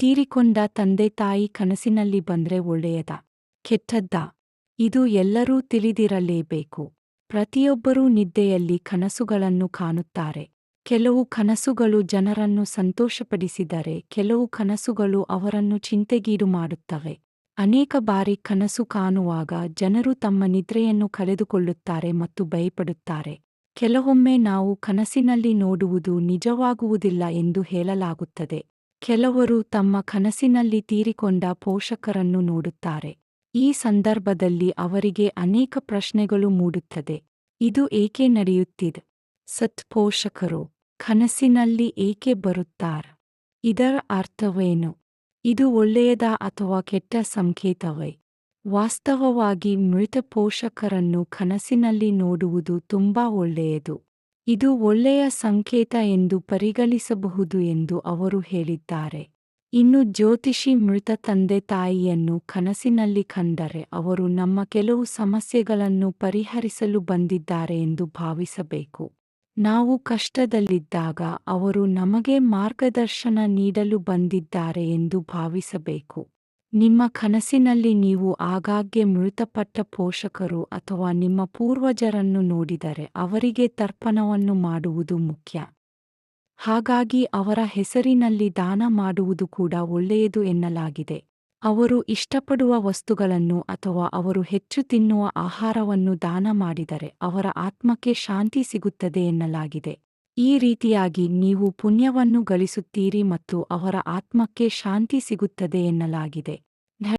ತೀರಿಕೊಂಡ ತಂದೆ ತಾಯಿ ಕನಸಿನಲ್ಲಿ ಬಂದ್ರೆ ಒಳ್ಳೆಯದ, ಕೆಟ್ಟದ್ದ. ಇದು ಎಲ್ಲರೂ ತಿಳಿದಿರಲೇಬೇಕು. ಪ್ರತಿಯೊಬ್ಬರೂ ನಿದ್ದೆಯಲ್ಲಿ ಕನಸುಗಳನ್ನು ಕಾಣುತ್ತಾರೆ. ಕೆಲವು ಕನಸುಗಳು ಜನರನ್ನು ಸಂತೋಷಪಡಿಸಿದರೆ, ಕೆಲವು ಕನಸುಗಳು ಅವರನ್ನು ಚಿಂತೆಗೀಡು ಮಾಡುತ್ತವೆ. ಅನೇಕ ಬಾರಿ ಕನಸು ಕಾಣುವಾಗ ಜನರು ತಮ್ಮ ನಿದ್ರೆಯನ್ನು ಕಳೆದುಕೊಳ್ಳುತ್ತಾರೆ ಮತ್ತು ಭಯಪಡುತ್ತಾರೆ. ಕೆಲವೊಮ್ಮೆ ನಾವು ಕನಸಿನಲ್ಲಿ ನೋಡುವುದು ನಿಜವಾಗುವುದಿಲ್ಲ ಎಂದು ಹೇಳಲಾಗುತ್ತದೆ. ಕೆಲವರು ತಮ್ಮ ಕನಸಿನಲ್ಲಿ ತೀರಿಕೊಂಡ ಪೋಷಕರನ್ನು ನೋಡುತ್ತಾರೆ. ಈ ಸಂದರ್ಭದಲ್ಲಿ ಅವರಿಗೆ ಅನೇಕ ಪ್ರಶ್ನೆಗಳು ಮೂಡುತ್ತದೆ. ಇದು ಏಕೆ ನಡೆಯುತ್ತಿದೆ? ಸತ್ಪೋಷಕರು ಕನಸಿನಲ್ಲಿ ಏಕೆ ಬರುತ್ತಾರ? ಇದರ ಅರ್ಥವೇನು? ಇದು ಒಳ್ಳೆಯದ ಅಥವಾ ಕೆಟ್ಟ ಸಂಕೇತವೇ? ವಾಸ್ತವವಾಗಿ ಮೃತ ಪೋಷಕರನ್ನು ಕನಸಿನಲ್ಲಿ ನೋಡುವುದು ತುಂಬಾ ಒಳ್ಳೆಯದು. ಇದು ಒಳ್ಳೆಯ ಸಂಕೇತ ಎಂದು ಪರಿಗಣಿಸಬಹುದು ಎಂದು ಅವರು ಹೇಳಿದ್ದಾರೆ. ಇನ್ನು ಜ್ಯೋತಿಷಿ ಮೃತ ತಂದೆ ತಾಯಿಯನ್ನು ಕನಸಿನಲ್ಲಿ ಕಂಡರೆ ಅವರು ನಮ್ಮ ಕೆಲವು ಸಮಸ್ಯೆಗಳನ್ನು ಪರಿಹರಿಸಲು ಬಂದಿದ್ದಾರೆ ಎಂದು ಭಾವಿಸಬೇಕು. ನಾವು ಕಷ್ಟದಲ್ಲಿದ್ದಾಗ ಅವರು ನಮಗೆ ಮಾರ್ಗದರ್ಶನ ನೀಡಲು ಬಂದಿದ್ದಾರೆ ಎಂದು ಭಾವಿಸಬೇಕು. ನಿಮ್ಮ ಕನಸಿನಲ್ಲಿ ನೀವು ಆಗಾಗ್ಗೆ ಮೃತಪಟ್ಟ ಪೋಷಕರು ಅಥವಾ ನಿಮ್ಮ ಪೂರ್ವಜರನ್ನು ನೋಡಿದರೆ ಅವರಿಗೆ ತರ್ಪಣವನ್ನು ಮಾಡುವುದು ಮುಖ್ಯ. ಹಾಗಾಗಿ ಅವರ ಹೆಸರಿನಲ್ಲಿ ದಾನ ಮಾಡುವುದು ಕೂಡ ಒಳ್ಳೆಯದು ಎನ್ನಲಾಗಿದೆ. ಅವರು ಇಷ್ಟಪಡುವ ವಸ್ತುಗಳನ್ನು ಅಥವಾ ಅವರು ಹೆಚ್ಚು ತಿನ್ನುವ ಆಹಾರವನ್ನು ದಾನ ಮಾಡಿದರೆ ಅವರ ಆತ್ಮಕ್ಕೆ ಶಾಂತಿ ಸಿಗುತ್ತದೆ ಎನ್ನಲಾಗಿದೆ. ಈ ರೀತಿಯಾಗಿ ನೀವು ಪುಣ್ಯವನ್ನು ಗಳಿಸುತ್ತೀರಿ ಮತ್ತು ಅವರ ಆತ್ಮಕ್ಕೆ ಶಾಂತಿ ಸಿಗುತ್ತದೆ ಎನ್ನಲಾಗಿದೆ.